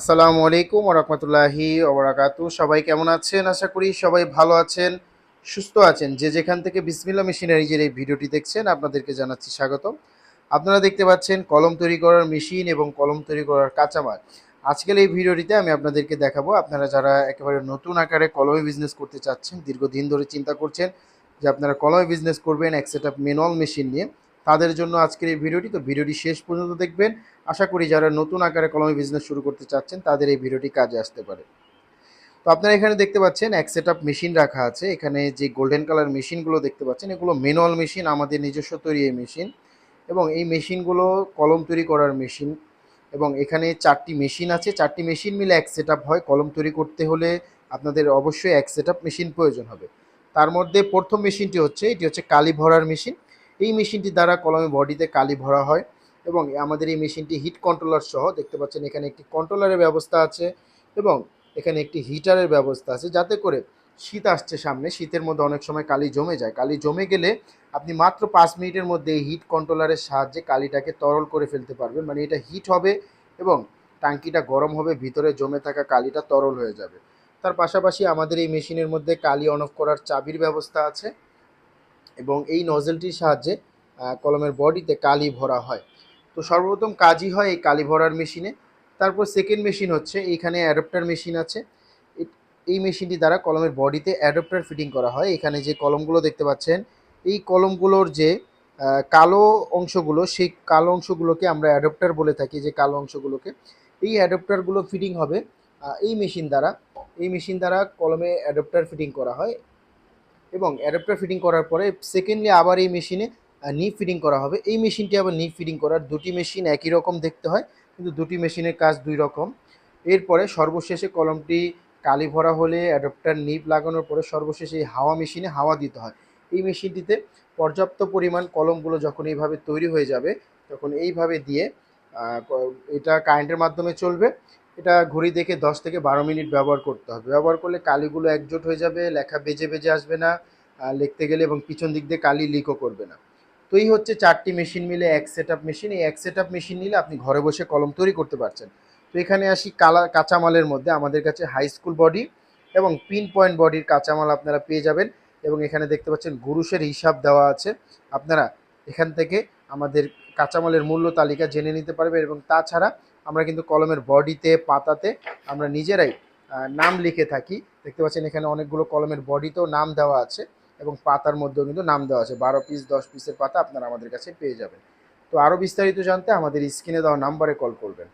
আসসালামু আলাইকুম ওরহমতুল্লাহি ওবরাকাতু সবাই কেমন আছেন? আশা করি সবাই ভালো আছেন, সুস্থ আছেন। যে যেখান থেকে বিসমিল্লা মেশিনারিজের এই ভিডিওটি দেখছেন, আপনাদেরকে জানাচ্ছি স্বাগতম। আপনারা দেখতে পাচ্ছেন কলম তৈরি করার মেশিন এবং কলম তৈরি করার কাঁচামাল। আজকের এই ভিডিওটিতে আমি আপনাদেরকে দেখাবো, আপনারা যারা একেবারে নতুন আকারে কলমে বিজনেস করতে চাচ্ছেন, দীর্ঘদিন ধরে চিন্তা করছেন যে আপনারা কলমে বিজনেস করবেন এক সেট আপ ম্যানুয়াল মেশিন নিয়ে তাদের জন্য আজকের এই ভিডিওটি। তো ভিডিওটি শেষ পর্যন্ত দেখবেন। আশা করি যারা নতুন আকারে কলমে বিজনেস শুরু করতে চাচ্ছেন, তাদের এই ভিডিওটি কাজে আসতে পারে। তো আপনারা এখানে দেখতে পাচ্ছেন, এক সেট মেশিন রাখা আছে। এখানে যে গোল্ডেন কালার মেশিনগুলো দেখতে পাচ্ছেন, এগুলো ম্যানুয়াল মেশিন আমাদের নিজস্ব তৈরি এই মেশিন এবং এই মেশিনগুলো কলম তৈরি করার মেশিন এবং এখানে চারটি মেশিন আছে। চারটি মেশিন মিলে এক সেট হয়। কলম তৈরি করতে হলে আপনাদের অবশ্যই এক সেট মেশিন প্রয়োজন হবে। তার মধ্যে প্রথম মেশিনটি হচ্ছে, এটি হচ্ছে কালি ভরার মেশিন এই মেশিনটি দ্বারা কলমে বডিতে কালি ভরা হয় এবং আমাদের এই মেশিনটি হিট কন্ট্রোলার সহ দেখতে পাচ্ছেন এখানে একটি কন্ট্রোলারের ব্যবস্থা আছে এবং এখানে একটি হিটারের ব্যবস্থা আছে যাতে করে শীত আসছে সামনে। শীতের মধ্যে অনেক সময় কালি জমে যায়। কালি জমে গেলে আপনি মাত্র পাঁচ মিনিটের মধ্যে এই হিট কন্ট্রোলারের সাহায্যে কালিটাকে তরল করে ফেলতে পারবেন। মানে এটা হিট হবে এবং টাঙ্কিটা গরম হবে, ভিতরে জমে থাকা কালিটা তরল হয়ে যাবে। তার পাশাপাশি আমাদের এই মেশিনের মধ্যে কালি অন অফ করার চাবির ব্যবস্থা আছে। এবং এই নজেলটির সাহায্যে কলমের বডিতে কালি ভরা হয়। তো সর্বপ্রথম কাজই হয় এই কালি ভরার মেশিনে। তারপর সেকেন্ড মেশিন হচ্ছে, এইখানে অ্যাডাপ্টার মেশিন আছে। এই মেশিনটি দ্বারা কলমের বডিতে অ্যাডাপ্টার ফিটিং করা হয়। এখানে যে কলমগুলো দেখতে পাচ্ছেন, এই কলমগুলোর যে কালো অংশগুলো, সেই কালো অংশগুলোকে আমরা অ্যাডাপ্টার বলে থাকি, যে কালো অংশগুলোকে। এই অ্যাডাপ্টারগুলো ফিটিং হবে এই মেশিন দ্বারা। এই মেশিন দ্বারা কলমে অ্যাডাপ্টার ফিটিং করা হয়। এবং অ্যাডাপ্টার ফিটিং করার পরে সেকেন্ডলি আবার এই মেশিনে নিপ ফিটিং করা হবে। এই মেশিনটি আবার নিপ ফিটিং করার দুটি মেশিন একই রকম দেখতে হয়, কিন্তু দুটি মেশিনের কাজ দুই রকম। এরপরে সর্বশেষে কলমটি কালি ভরা হলে অ্যাডাপ্টার নিপ লাগানোর পরে সর্বশেষে এই হাওয়া মেশিনে হাওয়া দিতে হয়। এই মেশিনটিতে পর্যাপ্ত পরিমাণ কলমগুলো যখন এইভাবে তৈরি হয়ে যাবে, তখন এইভাবে দিয়ে এটা কারেন্টের মাধ্যমে চলবে। এটা ঘড়ি দেখে দশ থেকে বারো মিনিট ব্যবহার করতে হবে। ব্যবহার করলে কালিগুলো একজোট হয়ে যাবে, লেখা বেজে বেজে আসবে না লিখতে গেলে এবং পিছন দিক দিয়ে কালি লিকও করবে না। তো এই হচ্ছে চারটি মেশিন মিলে এক সেট আপ মেশিন এই এক সেট আপ মেশিন নিলে আপনি ঘরে বসে কলম তৈরি করতে পারছেন। তো এখানে আসি কালা, কাঁচামালের মধ্যে। আমাদের কাছে হাই স্কুল বডি এবং পিন পয়েন্ট বডির কাঁচামাল আপনারা পেয়ে যাবেন এবং এখানে দেখতে পাচ্ছেন গুরুষের হিসাব দেওয়া আছে। আপনারা এখান থেকে আমাদের কাঁচামালের মূল্য তালিকা জেনে নিতে পারবে এবং তাছাড়া আমরা কিন্তু কলমের বডিতে, পাতাতে আমরা নিজেরাই নাম লিখে থাকি। দেখতে পাচ্ছেন এখানে অনেকগুলো কলমের বডিতেও নাম দেওয়া আছে এবং পাতার মধ্যেও কিন্তু নাম দেওয়া আছে। বারো পিস দশ পিসের পাতা আপনারা আমাদের কাছে পেয়ে যাবেন। তো আরও বিস্তারিত জানতে আমাদের স্ক্রিনে দেওয়া নাম্বারে কল করবেন।